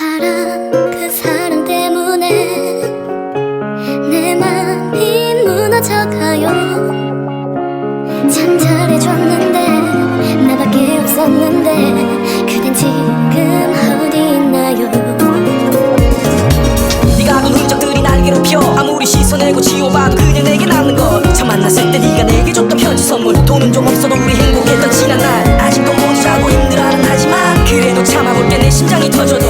알아 그 사람 때문에 내 맘이 무너져가요. 참 잘해줬는데 나밖에 없었는데 그댄 지금 어디 있나요? 네가 그 흔적들이 날 괴롭혀 아무리 씻어내고 지워봐도 그냥 내게 남는 걸참 만났을 때 네가 내게 줬던 편지 선물. 돈은 좀 없어도 우리 행복했던 지난 날. 아직도 못 자고 힘들어하는 하지만 그래도 참아볼게 내 심장이 터져도